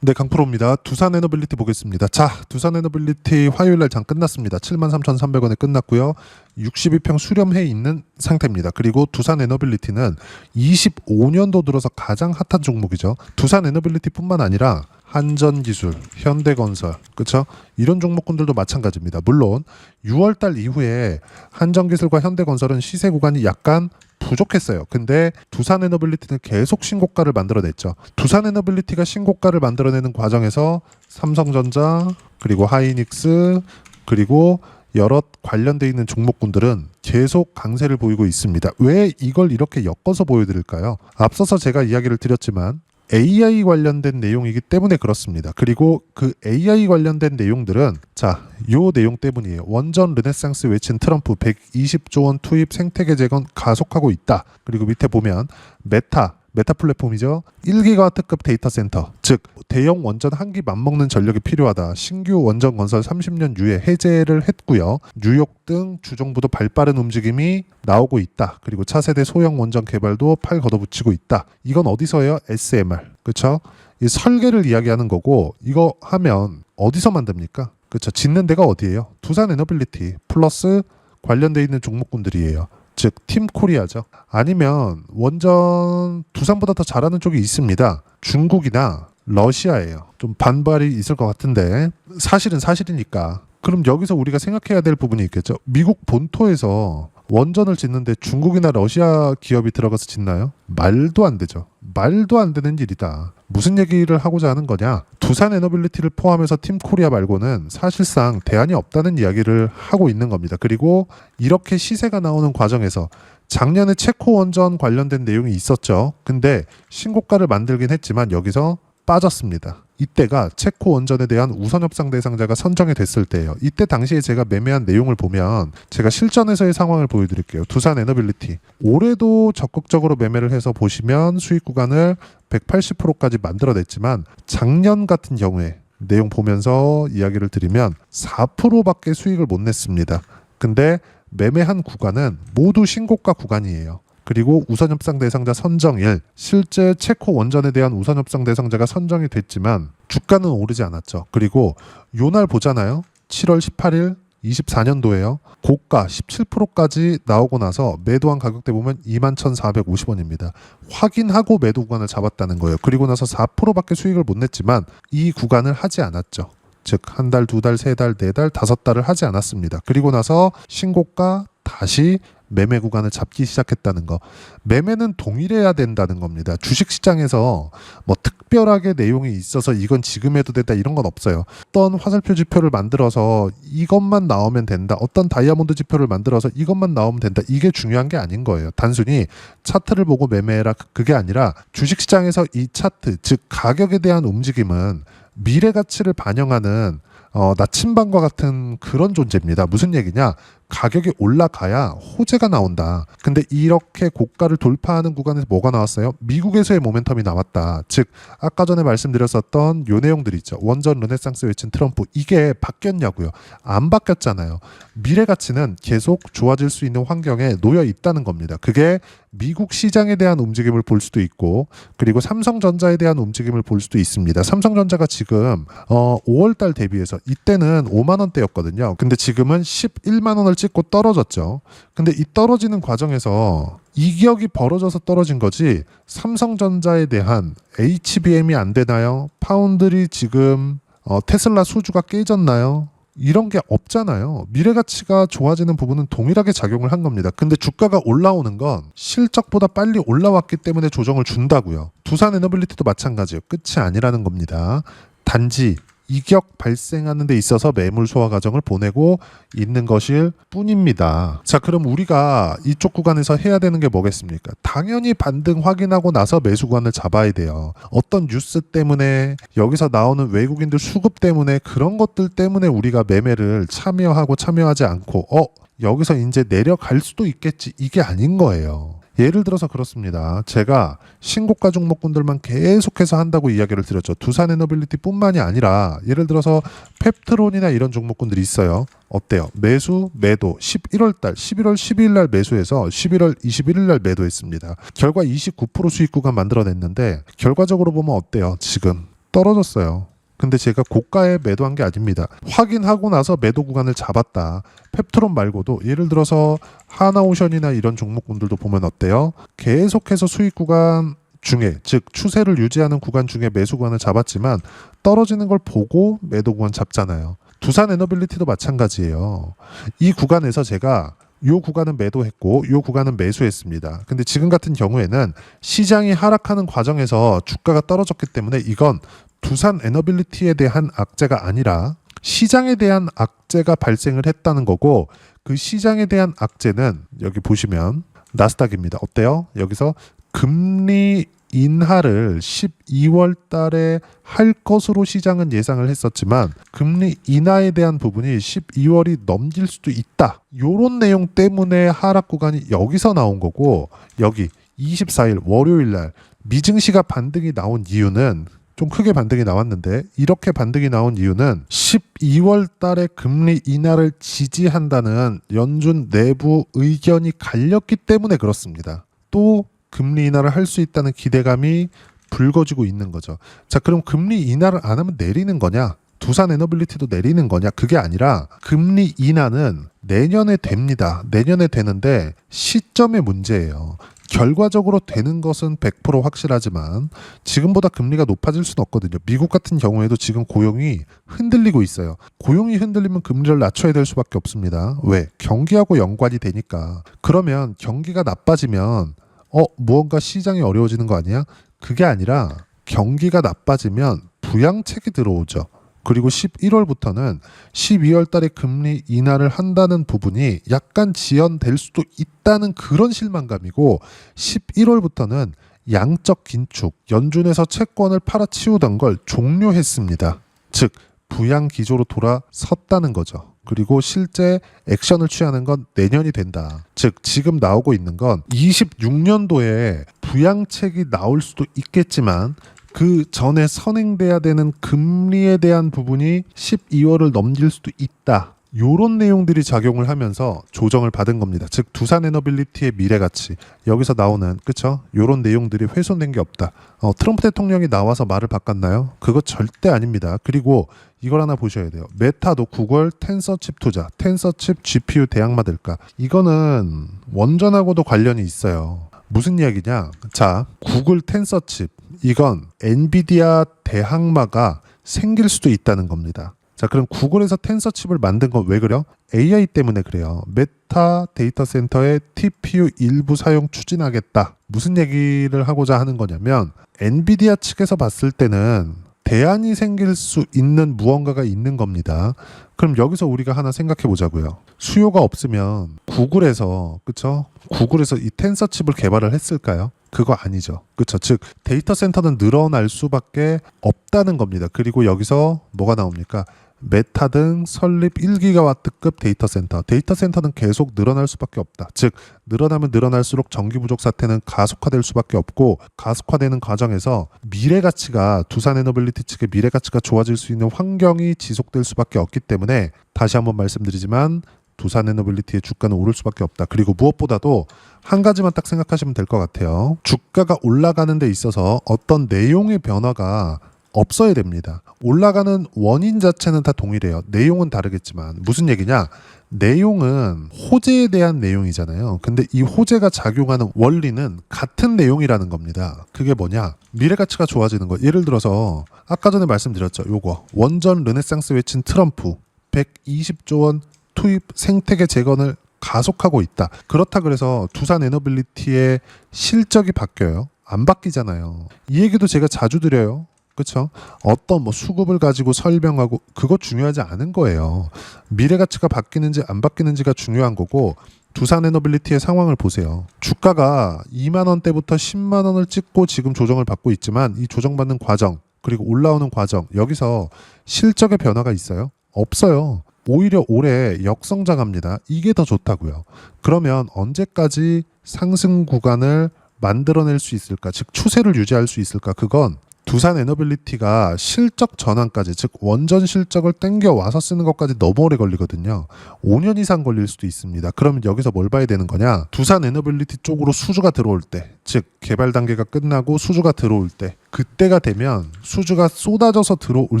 네, 강프로입니다. 두산 에너빌리티 보겠습니다. 자, 두산 에너빌리티 화요일 날 장 끝났습니다. 73,300원에 끝났고요. 62평 수렴해 있는 상태입니다. 그리고 두산 에너빌리티는 25년도 들어서 가장 핫한 종목이죠. 두산 에너빌리티뿐만 아니라 한전기술, 현대건설, 그렇죠? 이런 종목군들도 마찬가지입니다. 물론 6월 달 이후에 한전기술과 현대건설은 시세 구간이 약간 부족했어요. 근데 두산 에너빌리티는 계속 신고가를 만들어냈죠. 두산 에너빌리티가 신고가를 만들어내는 과정에서 삼성전자 그리고 하이닉스 그리고 여러 관련돼 있는 종목군들은 계속 강세를 보이고 있습니다. 왜 이걸 이렇게 엮어서 보여드릴까요? 앞서서 제가 이야기를 드렸지만 AI 관련된 내용이기 때문에 그렇습니다. 그리고 그 AI 관련된 내용들은 자, 요 내용 때문이에요. 원전 르네상스 외친 트럼프 120조 원 투입 생태계 재건 가속하고 있다. 그리고 밑에 보면 메타 메타 플랫폼이죠. 1기가와트급 데이터 센터, 즉 대형 원전 한 기 맞먹는 전력이 필요하다. 신규 원전 건설 30년 유예 해제를 했고요. 뉴욕 등 주정부도 발빠른 움직임이 나오고 있다. 그리고 차세대 소형 원전 개발도 팔 걷어붙이고 있다. 이건 어디서예요? SMR. 그렇죠? 이 설계를 이야기하는 거고 이거 하면 어디서 만듭니까? 그렇죠. 짓는 데가 어디예요? 두산 에너빌리티 플러스 관련돼 있는 종목군들이에요. 즉 팀 코리아죠. 아니면 원전 두산보다 더 잘하는 쪽이 있습니다. 중국이나 러시아예요. 좀 반발이 있을 것 같은데 사실은 사실이니까. 그럼 여기서 우리가 생각해야 될 부분이 있겠죠. 미국 본토에서 원전을 짓는데 중국이나 러시아 기업이 들어가서 짓나요? 말도 안 되죠. 말도 안 되는 일이다. 무슨 얘기를 하고자 하는 거냐? 두산 에너빌리티를 포함해서 팀 코리아 말고는 사실상 대안이 없다는 이야기를 하고 있는 겁니다. 그리고 이렇게 시세가 나오는 과정에서 작년에 체코 원전 관련된 내용이 있었죠. 근데 신고가를 만들긴 했지만 여기서 빠졌습니다. 이때가 체코 원전에 대한 우선 협상 대상자가 선정이 됐을 때예요. 이때 당시에 제가 매매한 내용을 보면 제가 실전에서의 상황을 보여드릴게요. 두산 에너빌리티 올해도 적극적으로 매매를 해서 보시면 수익 구간을 180%까지 만들어냈지만 작년 같은 경우에 내용 보면서 이야기를 드리면 4%밖에 수익을 못 냈습니다. 근데 매매한 구간은 모두 신고가 구간이에요. 그리고 우선협상 대상자 선정일 실제 체코 원전에 대한 우선협상 대상자가 선정이 됐지만 주가는 오르지 않았죠. 그리고 요 날 보잖아요. 7월 18일 24년도에요. 고가 17%까지 나오고 나서 매도한 가격대 보면 21,450원입니다. 확인하고 매도 구간을 잡았다는 거예요. 그리고 나서 4%밖에 수익을 못 냈지만 이 구간을 하지 않았죠. 즉 한 달, 두 달, 세 달, 네 달, 다섯 달을 하지 않았습니다. 그리고 나서 신고가 다시 매매 구간을 잡기 시작했다는 거. 매매는 동일해야 된다는 겁니다. 주식 시장에서 뭐 특별하게 내용이 있어서 이건 지금 해도 된다 이런 건 없어요. 어떤 화살표 지표를 만들어서 이것만 나오면 된다. 어떤 다이아몬드 지표를 만들어서 이것만 나오면 된다. 이게 중요한 게 아닌 거예요. 단순히 차트를 보고 매매해라 그게 아니라 주식 시장에서 이 차트 즉 가격에 대한 움직임은 미래 가치를 반영하는 어, 나침반과 같은 그런 존재입니다. 무슨 얘기냐? 가격이 올라가야 호재가 나온다. 근데 이렇게 고가를 돌파하는 구간에서 뭐가 나왔어요? 미국에서의 모멘텀이 나왔다. 즉 아까 전에 말씀드렸었던 요 내용들 있죠. 원전 르네상스 외친 트럼프 이게 바뀌었냐고요? 안 바뀌었잖아요. 미래 가치는 계속 좋아질 수 있는 환경에 놓여 있다는 겁니다. 그게 미국 시장에 대한 움직임을 볼 수도 있고 그리고 삼성전자에 대한 움직임을 볼 수도 있습니다. 삼성전자가 지금 어 5월 달 대비해서 이때는 5만 원대였거든요. 근데 지금은 11만 원을 찍고 떨어졌죠. 근데 이 떨어지는 과정에서 이격이 벌어져서 떨어진 거지 삼성전자에 대한 HBM이 안 되나요? 파운드리 지금 어, 테슬라 수주가 깨졌나요? 이런 게 없잖아요. 미래 가치가 좋아지는 부분은 동일하게 작용을 한 겁니다. 근데 주가가 올라오는 건 실적보다 빨리 올라왔기 때문에 조정을 준다고요. 두산 에너빌리티도 마찬가지예요. 끝이 아니라는 겁니다. 단지 이격 발생하는 데 있어서 매물 소화 과정을 보내고 있는 것일 뿐입니다. 자, 그럼 우리가 이쪽 구간에서 해야 되는 게 뭐겠습니까? 당연히 반등 확인하고 나서 매수 구간을 잡아야 돼요. 어떤 뉴스 때문에 여기서 나오는 외국인들 수급 때문에 그런 것들 때문에 우리가 매매를 참여하고 참여하지 않고 어, 여기서 이제 내려갈 수도 있겠지. 이게 아닌 거예요. 예를 들어서 그렇습니다. 제가 신고가 종목군들만 계속해서 한다고 이야기를 드렸죠. 두산 에너빌리티뿐만이 아니라 예를 들어서 펩트론이나 이런 종목군들이 있어요. 어때요? 매수, 매도 11월 달, 11월 12일 날 매수해서 11월 21일 날 매도했습니다. 결과 29% 수익 구간 만들어냈는데 결과적으로 보면 어때요? 지금 떨어졌어요. 근데 제가 고가에 매도한 게 아닙니다. 확인하고 나서 매도 구간을 잡았다. 펩트론 말고도 예를 들어서 하나오션이나 이런 종목군들도 보면 어때요? 계속해서 수익 구간 중에 즉 추세를 유지하는 구간 중에 매수 구간을 잡았지만 떨어지는 걸 보고 매도 구간 잡잖아요. 두산 에너빌리티도 마찬가지예요. 이 구간에서 제가 요 구간은 매도했고 요 구간은 매수했습니다. 근데 지금 같은 경우에는 시장이 하락하는 과정에서 주가가 떨어졌기 때문에 이건 두산 에너빌리티에 대한 악재가 아니라 시장에 대한 악재가 발생을 했다는 거고 그 시장에 대한 악재는 여기 보시면 나스닥입니다. 어때요? 여기서 금리 인하를 12월 달에 할 것으로 시장은 예상을 했었지만 금리 인하에 대한 부분이 12월이 넘길 수도 있다. 요런 내용 때문에 하락 구간이 여기서 나온 거고 여기 24일 월요일 날 미증시가 반등이 나온 이유는 좀 크게 반등이 나왔는데 이렇게 반등이 나온 이유는 12월 달에 금리 인하를 지지한다는 연준 내부 의견이 갈렸기 때문에 그렇습니다. 또 금리 인하를 할 수 있다는 기대감이 불거지고 있는 거죠. 자, 그럼 금리 인하를 안 하면 내리는 거냐? 두산 에너빌리티도 내리는 거냐? 그게 아니라 금리 인하는 내년에 됩니다. 내년에 되는데 시점의 문제예요. 결과적으로 되는 것은 100% 확실하지만 지금보다 금리가 높아질 수는 없거든요. 미국 같은 경우에도 지금 고용이 흔들리고 있어요. 고용이 흔들리면 금리를 낮춰야 될 수밖에 없습니다. 왜? 경기하고 연관이 되니까. 그러면 경기가 나빠지면 어, 무언가 시장이 어려워지는 거 아니야? 그게 아니라 경기가 나빠지면 부양책이 들어오죠. 그리고 11월부터는 12월 달에 금리 인하를 한다는 부분이 약간 지연될 수도 있다는 그런 실망감이고 11월부터는 양적 긴축, 연준에서 채권을 팔아치우던 걸 종료했습니다. 즉, 부양 기조로 돌아섰다는 거죠. 그리고 실제 액션을 취하는 건 내년이 된다. 즉, 지금 나오고 있는 건 26년도에 부양책이 나올 수도 있겠지만 그 전에 선행돼야 되는 금리에 대한 부분이 12월을 넘길 수도 있다. 요런 내용들이 작용을 하면서 조정을 받은 겁니다. 즉 두산 에너빌리티의 미래 가치 여기서 나오는 그쵸? 요런 내용들이 훼손된 게 없다. 어, 트럼프 대통령이 나와서 말을 바꿨나요? 그거 절대 아닙니다. 그리고 이걸 하나 보셔야 돼요. 메타도 구글 텐서 칩 투자, 텐서 칩 GPU 대항마들까? 이거는 원전하고도 관련이 있어요. 무슨 이야기냐? 자, 구글 텐서칩 이건 엔비디아 대항마가 생길 수도 있다는 겁니다. 자, 그럼 구글에서 텐서 칩을 만든 건 왜 그래요? AI 때문에 그래요. 메타 데이터 센터의 TPU 일부 사용 추진하겠다. 무슨 얘기를 하고자 하는 거냐면 엔비디아 측에서 봤을 때는 대안이 생길 수 있는 무언가가 있는 겁니다. 그럼 여기서 우리가 하나 생각해 보자고요. 수요가 없으면 구글에서 그쵸? 구글에서 이 텐서 칩을 개발을 했을까요? 그거 아니죠. 그쵸? 즉 데이터 센터는 늘어날 수밖에 없다는 겁니다. 그리고 여기서 뭐가 나옵니까? 메타 등 설립 1기가와트급 데이터 센터. 데이터 센터는 계속 늘어날 수밖에 없다. 즉 늘어나면 늘어날수록 전기 부족 사태는 가속화될 수밖에 없고 가속화되는 과정에서 미래 가치가 두산 에너빌리티 측의 미래 가치가 좋아질 수 있는 환경이 지속될 수밖에 없기 때문에 다시 한번 말씀드리지만 두산 에너빌리티의 주가는 오를 수밖에 없다. 그리고 무엇보다도 한 가지만 딱 생각하시면 될 것 같아요. 주가가 올라가는 데 있어서 어떤 내용의 변화가 없어야 됩니다. 올라가는 원인 자체는 다 동일해요. 내용은 다르겠지만 무슨 얘기냐? 내용은 호재에 대한 내용이잖아요. 근데 이 호재가 작용하는 원리는 같은 내용이라는 겁니다. 그게 뭐냐? 미래 가치가 좋아지는 거. 예를 들어서 아까 전에 말씀드렸죠. 요거 원전 르네상스 외친 트럼프 120조 원 투입 생태계 재건을 가속하고 있다. 그렇다 그래서 두산 에너빌리티의 실적이 바뀌어요. 안 바뀌잖아요. 이 얘기도 제가 자주 드려요. 그렇죠? 어떤 뭐 수급을 가지고 설명하고 그거 중요하지 않은 거예요. 미래 가치가 바뀌는지 안 바뀌는지가 중요한 거고 두산 에너빌리티의 상황을 보세요. 주가가 2만 원대부터 10만 원을 찍고 지금 조정을 받고 있지만 이 조정받는 과정 그리고 올라오는 과정 여기서 실적의 변화가 있어요? 없어요. 오히려 올해 역성장합니다. 이게 더 좋다고요. 그러면 언제까지 상승 구간을 만들어낼 수 있을까? 즉 추세를 유지할 수 있을까? 그건 두산 에너빌리티가 실적 전환까지 즉 원전 실적을 땡겨 와서 쓰는 것까지 너무 오래 걸리거든요. 5년 이상 걸릴 수도 있습니다. 그러면 여기서 뭘 봐야 되는 거냐? 두산 에너빌리티 쪽으로 수주가 들어올 때, 즉 개발 단계가 끝나고 수주가 들어올 때 그때가 되면 수주가 쏟아져서 들어올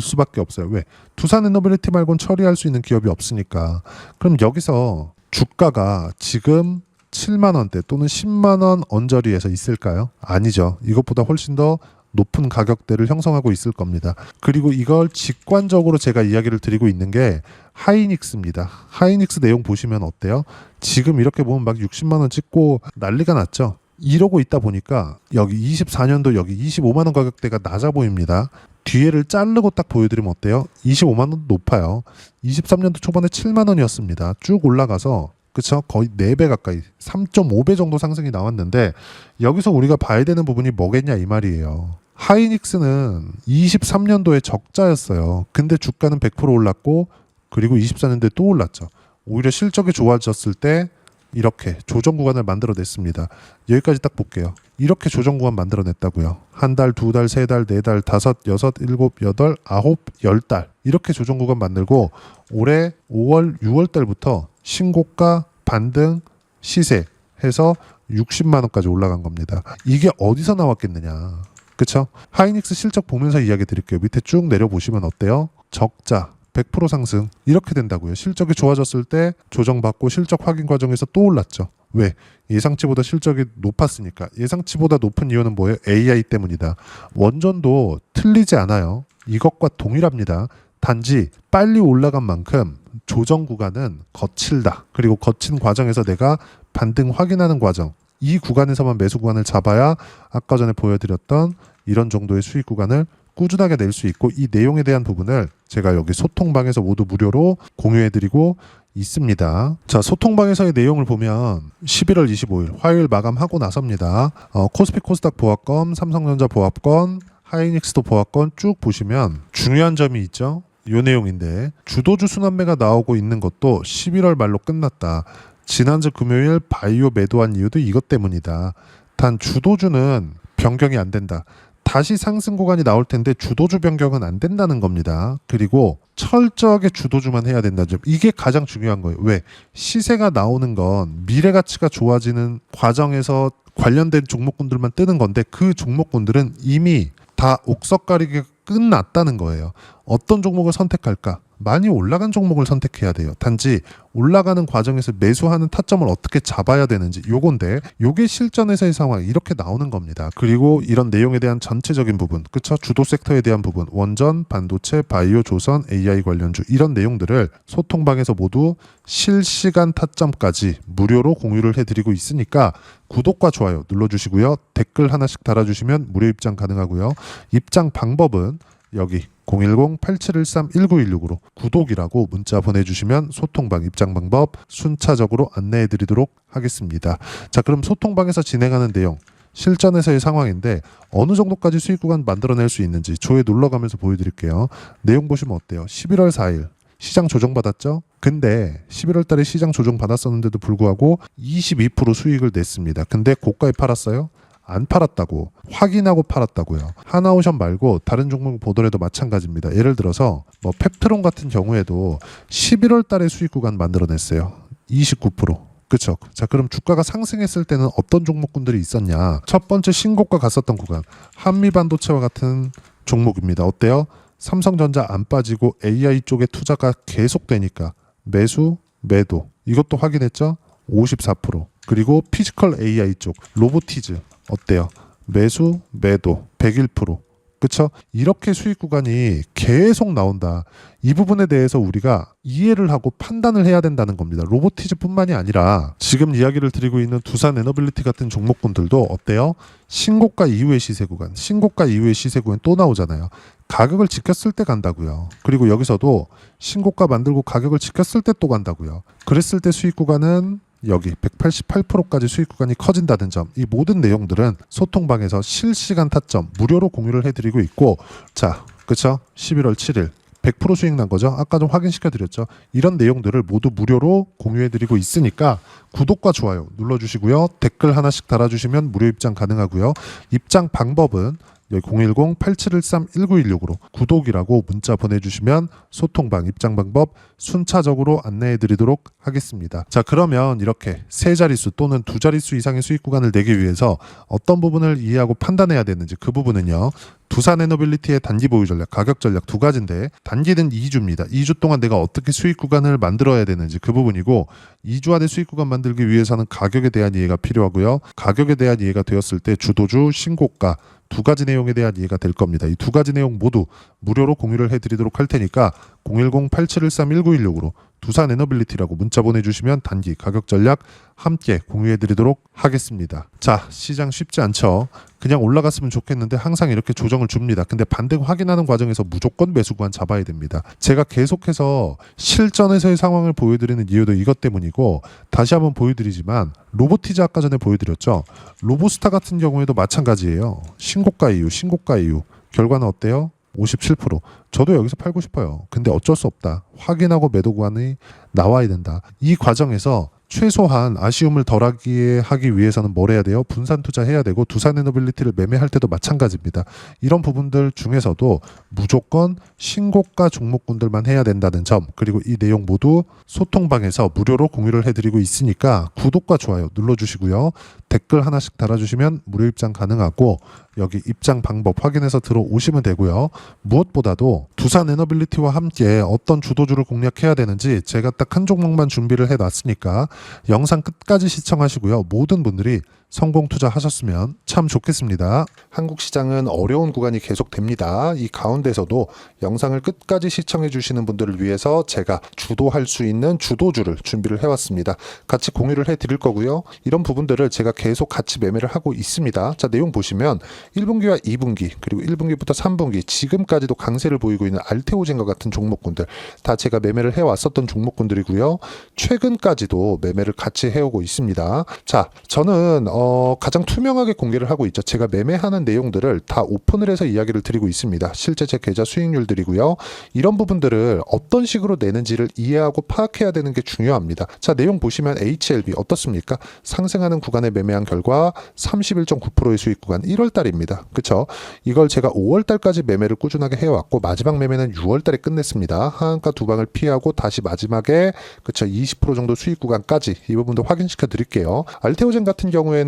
수밖에 없어요. 왜? 두산 에너빌리티 말곤 처리할 수 있는 기업이 없으니까. 그럼 여기서 주가가 지금 7만 원대 또는 10만 원 언저리에서 있을까요? 아니죠. 이것보다 훨씬 더 높은 가격대를 형성하고 있을 겁니다. 그리고 이걸 직관적으로 제가 이야기를 드리고 있는 게 하이닉스입니다. 하이닉스 내용 보시면 어때요? 지금 이렇게 보면 막 60만 원 찍고 난리가 났죠. 이러고 있다 보니까 여기 24년도 여기 25만 원 가격대가 낮아 보입니다. 뒤에를 자르고 딱 보여드리면 어때요? 25만 원 높아요. 23년도 초반에 7만 원이었습니다. 쭉 올라가서 그쵸? 거의 4배 가까이 3.5배 정도 상승이 나왔는데 여기서 우리가 봐야 되는 부분이 뭐겠냐 이 말이에요. 하이닉스는 23년도에 적자였어요. 근데 주가는 100% 올랐고 그리고 24년도에 또 올랐죠. 오히려 실적이 좋아졌을 때 이렇게 조정 구간을 만들어냈습니다. 여기까지 딱 볼게요. 이렇게 조정 구간 만들어냈다고요. 한 달, 두 달, 세 달, 네 달, 다섯, 여섯, 일곱, 여덟, 아홉, 열 달 이렇게 조정 구간 만들고 올해 5월, 6월 달부터 신고가 반등 시세 해서 60만 원까지 올라간 겁니다. 이게 어디서 나왔겠느냐? 그쵸? 하이닉스 실적 보면서 이야기 드릴게요. 밑에 쭉 내려보시면 어때요? 적자 100% 상승 이렇게 된다고요. 실적이 좋아졌을 때 조정받고 실적 확인 과정에서 또 올랐죠. 왜? 예상치보다 실적이 높았으니까. 예상치보다 높은 이유는 뭐예요? AI 때문이다. 원전도 틀리지 않아요. 이것과 동일합니다. 단지 빨리 올라간 만큼 조정 구간은 거칠다. 그리고 거친 과정에서 내가 반등 확인하는 과정. 이 구간에서만 매수 구간을 잡아야 아까 전에 보여드렸던 이런 정도의 수익 구간을 꾸준하게 낼 수 있고 이 내용에 대한 부분을 제가 여기 소통방에서 모두 무료로 공유해드리고 있습니다. 자, 소통방에서의 내용을 보면 11월 25일 화요일 마감하고 나섭니다. 어, 코스피 코스닥 보합권, 삼성전자 보합권, 하이닉스도 보합권 쭉 보시면 중요한 점이 있죠. 요 내용인데 주도주 순환매가 나오고 있는 것도 11월 말로 끝났다. 지난주 금요일 바이오 매도한 이유도 이것 때문이다. 단 주도주는 변경이 안 된다. 다시 상승 구간이 나올 텐데 주도주 변경은 안 된다는 겁니다. 그리고 철저하게 주도주만 해야 된다는 점. 이게 가장 중요한 거예요. 왜? 시세가 나오는 건 미래 가치가 좋아지는 과정에서 관련된 종목군들만 뜨는 건데 그 종목군들은 이미 다 옥석 가리기가 끝났다는 거예요. 어떤 종목을 선택할까? 많이 올라간 종목을 선택해야 돼요. 단지 올라가는 과정에서 매수하는 타점을 어떻게 잡아야 되는지 요건데 요게 실전에서의 상황 이렇게 나오는 겁니다. 그리고 이런 내용에 대한 전체적인 부분, 그쵸? 주도 섹터에 대한 부분, 원전, 반도체, 바이오, 조선, AI 관련주 이런 내용들을 소통방에서 모두 실시간 타점까지 무료로 공유를 해드리고 있으니까 구독과 좋아요 눌러주시고요. 댓글 하나씩 달아주시면 무료 입장 가능하고요. 입장 방법은 여기 010-8713-1916으로 구독이라고 문자 보내주시면 소통방 입장 방법 순차적으로 안내해드리도록 하겠습니다. 자 그럼 소통방에서 진행하는 내용 실전에서의 상황인데 어느 정도까지 수익 구간 만들어낼 수 있는지 조회 눌러가면서 보여드릴게요. 내용 보시면 어때요? 11월 4일 시장 조정 받았죠? 근데 11월 달에 시장 조정 받았었는데도 불구하고 22% 수익을 냈습니다. 근데 고가에 팔았어요? 안 팔았다고 확인하고 팔았다고요. 하나오션 말고 다른 종목 보더라도 마찬가지입니다. 예를 들어서 뭐 펩트론 같은 경우에도 11월 달에 수익 구간 만들어냈어요. 29%. 그쵸. 자, 그럼 주가가 상승했을 때는 어떤 종목군들이 있었냐? 첫 번째 신고가 갔었던 구간. 한미반도체와 같은 종목입니다. 어때요? 삼성전자 안 빠지고 AI 쪽에 투자가 계속되니까 매수, 매도. 이것도 확인했죠? 54%. 그리고 피지컬 AI 쪽, 로보티즈. 어때요? 매수, 매도 101%. 그쵸? 이렇게 수익 구간이 계속 나온다. 이 부분에 대해서 우리가 이해를 하고 판단을 해야 된다는 겁니다. 로보티즈뿐만이 아니라 지금 이야기를 드리고 있는 두산 에너빌리티 같은 종목군들도 어때요? 신고가 이후의 시세 구간, 신고가 이후의 시세 구간 또 나오잖아요. 가격을 지켰을 때 간다고요. 그리고 여기서도 신고가 만들고 가격을 지켰을 때 또 간다고요. 그랬을 때 수익 구간은 여기 188%까지 수익 구간이 커진다는 점, 이 모든 내용들은 소통방에서 실시간 타점 무료로 공유를 해드리고 있고, 자, 그쵸? 11월 7일 100% 수익 난 거죠. 아까 좀 확인시켜 드렸죠. 이런 내용들을 모두 무료로 공유해 드리고 있으니까 구독과 좋아요 눌러 주시고요. 댓글 하나씩 달아 주시면 무료 입장 가능하고요. 입장 방법은 010-8713-1916으로 구독이라고 문자 보내주시면 소통방 입장 방법 순차적으로 안내해 드리도록 하겠습니다. 자 그러면 이렇게 세 자릿수 또는 두 자릿수 이상의 수익 구간을 내기 위해서 어떤 부분을 이해하고 판단해야 되는지 그 부분은요. 두산 에너빌리티의 단기 보유 전략, 가격 전략 두 가지인데 단기는 2주입니다. 2주 동안 내가 어떻게 수익 구간을 만들어야 되는지 그 부분이고 2주 안에 수익 구간 만들기 위해서는 가격에 대한 이해가 필요하고요. 가격에 대한 이해가 되었을 때 주도주, 신고가 두 가지 내용에 대한 이해가 될 겁니다. 이 두 가지 내용 모두 무료로 공유를 해드리도록 할 테니까 010-8713-1916으로 두산 에너빌리티라고 문자 보내주시면 단기 가격 전략 함께 공유해드리도록 하겠습니다. 자, 시장 쉽지 않죠. 그냥 올라갔으면 좋겠는데 항상 이렇게 조정을 줍니다. 근데 반등 확인하는 과정에서 무조건 매수 구간 잡아야 됩니다. 제가 계속해서 실전에서의 상황을 보여드리는 이유도 이것 때문이고 다시 한번 보여드리지만 로보티즈 아까 전에 보여드렸죠. 로보스타 같은 경우에도 마찬가지예요. 신고가 이유, 신고가 이유. 결과는 어때요? 57%. 저도 여기서 팔고 싶어요. 근데 어쩔 수 없다. 확인하고 매도 구간이 나와야 된다. 이 과정에서 최소한 아쉬움을 덜하게 하기 위해서는 뭘 해야 돼요? 분산 투자해야 되고 두산 에너빌리티를 매매할 때도 마찬가지입니다. 이런 부분들 중에서도 무조건 신고가 종목군들만 해야 된다는 점 그리고 이 내용 모두 소통방에서 무료로 공유를 해드리고 있으니까 구독과 좋아요 눌러주시고요. 댓글 하나씩 달아주시면 무료 입장 가능하고 여기 입장 방법 확인해서 들어오시면 되고요. 무엇보다도 두산 에너빌리티와 함께 어떤 주도주를 공략해야 되는지 제가 딱 한 종목만 준비를 해놨으니까 영상 끝까지 시청하시고요. 모든 분들이 성공 투자하셨으면 참 좋겠습니다. 한국 시장은 어려운 구간이 계속됩니다. 이 가운데서도 영상을 끝까지 시청해 주시는 분들을 위해서 제가 주도할 수 있는 주도주를 준비를 해왔습니다. 같이 공유를 해 드릴 거고요. 이런 부분들을 제가 계속 같이 매매를 하고 있습니다. 자, 내용 보시면 1분기와 2분기 그리고 1분기부터 3분기 지금까지도 강세를 보이고 있는 알테오젠과 같은 종목군들 다 제가 매매를 해왔었던 종목군들이고요. 최근까지도 매매를 같이 해오고 있습니다. 자, 저는 어, 가장 투명하게 공개를 하고 있죠. 제가 매매하는 내용들을 다 오픈을 해서 이야기를 드리고 있습니다. 실제 제 계좌 수익률들이고요. 이런 부분들을 어떤 식으로 내는지를 이해하고 파악해야 되는 게 중요합니다. 자, 내용 보시면 HLB 어떻습니까? 상승하는 구간에 매매한 결과 31.9%의 수익 구간 1월 달입니다. 그쵸? 이걸 제가 5월 달까지 매매를 꾸준하게 해왔고 마지막 매매는 6월 달에 끝냈습니다. 하한가 두 방을 피하고 다시 마지막에 그쵸? 20% 정도 수익 구간까지 이 부분도 확인시켜 드릴게요. 알테오젠 같은 경우에는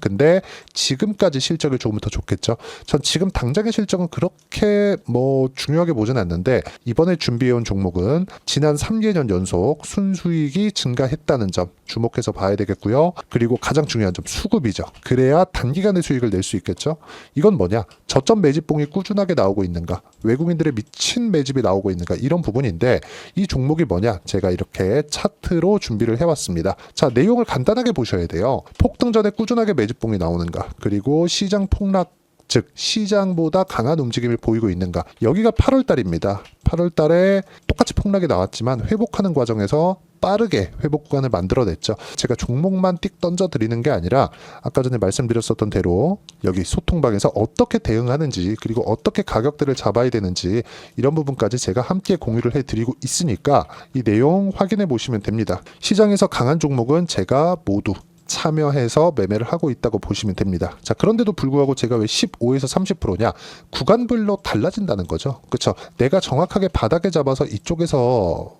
근데 지금까지 실적이 좋으면 더 좋겠죠. 전 지금 당장의 실적은 그렇게 뭐 중요하게 보진 않는데 이번에 준비해온 종목은 지난 3개년 연속 순수익이 증가했다는 점 주목해서 봐야 되겠고요. 그리고 가장 중요한 점 수급이죠. 그래야 단기간에 수익을 낼 수 있겠죠. 이건 뭐냐? 저점 매집봉이 꾸준하게 나오고 있는가? 외국인들의 미친 매집이 나오고 있는가? 이런 부분인데 이 종목이 뭐냐? 제가 이렇게 차트로 준비를 해왔습니다. 자 내용을 간단하게 보셔야 돼요. 폭등 전에 꾸준하게 매집봉이 나오는가? 그리고 시장 폭락 즉 시장보다 강한 움직임을 보이고 있는가 여기가 8월 달입니다 8월 달에 똑같이 폭락이 나왔지만 회복하는 과정에서 빠르게 회복 구간을 만들어냈죠 제가 종목만 띡 던져 드리는 게 아니라 아까 전에 말씀드렸었던 대로 여기 소통방에서 어떻게 대응하는지 그리고 어떻게 가격대를 잡아야 되는지 이런 부분까지 제가 함께 공유를 해드리고 있으니까 이 내용 확인해 보시면 됩니다 시장에서 강한 종목은 제가 모두 참여해서 매매를 하고 있다고 보시면 됩니다. 자, 그런데도 불구하고 제가 왜 15에서 30%냐? 구간별로 달라진다는 거죠. 그렇죠? 내가 정확하게 바닥에 잡아서 이쪽에서